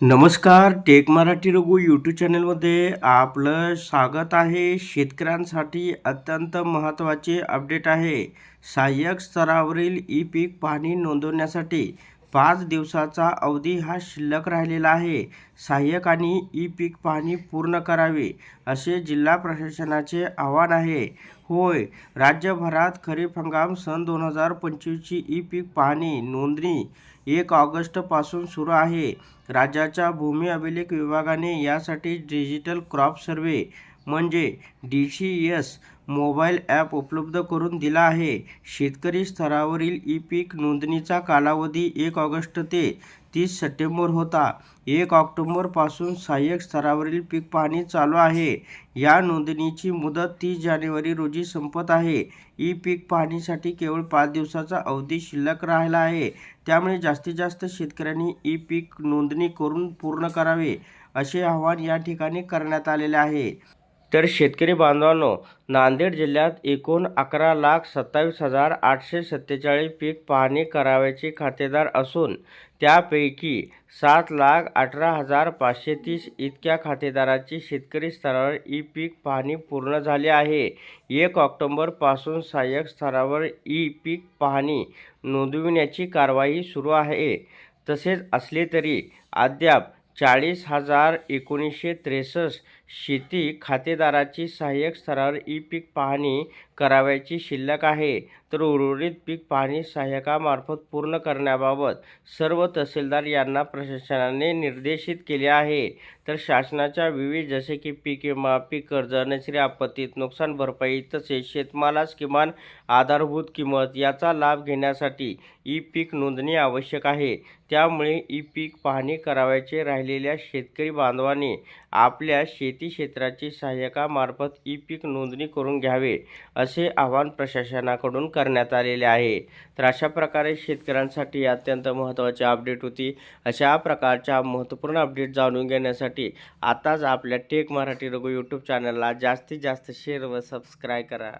नमस्कार take Marathi Raghu YouTube चॅनलमध्ये आपलं स्वागत आहे. शेतकऱ्यांसाठी अत्यंत महत्त्वाचे अपडेट आहे. सहाय्यक स्तरावरील ई पीक पाहणी नोंदवण्यासाठी पाच दिवसाचा अवधी हा शिल्लक राहिलेला आहे. सहाय्यकांनी ई पीक पाहणी पूर्ण करावी असे जिल्हा प्रशासनाचे आवाहन आहे. होय राज्यभरात खरीप हंगाम सन दोन हजार पंचवीसची ई पीक पाहणी नोंदणी एक ऑगस्टपासून सुरू आहे. राज्याच्या भूमी अभिलेख विभागाने यासाठी डिजिटल क्रॉप सर्वे म्हणजे D C S mobile app उपलब्ध करून दिला आहे. शेतकरी स्तरावरील ई पीक नोंदणीचा कालावधी एक ऑगस्ट ते तीस सप्टेंबर होता. एक ऑक्टोंबरपासून सहाय्यक स्तरावरील पीक पाहणी चालू आहे. या नोंदणीची मुदत तीस जानेवारी रोजी संपत आहे. ई पीक पाहणीसाठी केवळ पाच दिवसाचा अवधी शिल्लक राहिला आहे. त्यामुळे जास्तीत जास्त शेतकऱ्यांनी ई पीक नोंदणी करून पूर्ण करावे असे आवाहन या ठिकाणी करण्यात आलेले आहे. तर शेतकरी बांधवांनो नांदेड जिल्ह्यात एकूण अकरा लाख सत्तावीस हजार आठशे सत्तेचाळीस पीक पाहणी करावयाचे खातेदार असून त्यापैकी सात लाख अठरा हजार पाचशे तीस इतक्या खातेदाराची शेतकरी स्तरावर ई पीक पाहणी पूर्ण झाली आहे. एक ऑक्टोंबरपासून सहाय्यक स्तरावर ई पीक पाहणी नोंदविण्याची कारवाई सुरू आहे. तसेच असले तरी अद्याप चाळीस हजार एकोणीसशे त्रेसष्ट शेती खातेदाराची सहाय्यक स्तरावर ई पीक पाहणी करावयाची शिल्लक आहे. तर उर्वरित पीक पाहणी सहाय्यकामार्फत पूर्ण करण्याबाबत सर्व तहसीलदार यांना प्रशासनाने निर्देशित केले आहे. तर शासनाच्या विविध जसे की पीक विमा पीक कर्ज नैसर्गिक आपत्तीत नुकसान भरपाई तसेच शेतमालास किमान आधारभूत किंमत याचा लाभ घेण्यासाठी ई पीक नोंदणी आवश्यक आहे. त्यामुळे ई पीक पाहणी करावयाचे राहिलेल्या शेतकरी बांधवांनी आपल्या शेती शेती क्षेत्राची सहाय्यकामार्फत ई पीक नोंदणी करून घ्यावे असे आवाहन प्रशासनाकडून करण्यात आलेले आहे. तर अशा प्रकारे शेतकऱ्यांसाठी अत्यंत महत्त्वाची अपडेट होती. अशा प्रकारच्या महत्त्वपूर्ण अपडेट जाणून घेण्यासाठी आताच आपल्या टेक मराठी रघु यूट्यूब चॅनलला जास्तीत जास्त शेअर व सबस्क्राईब करा.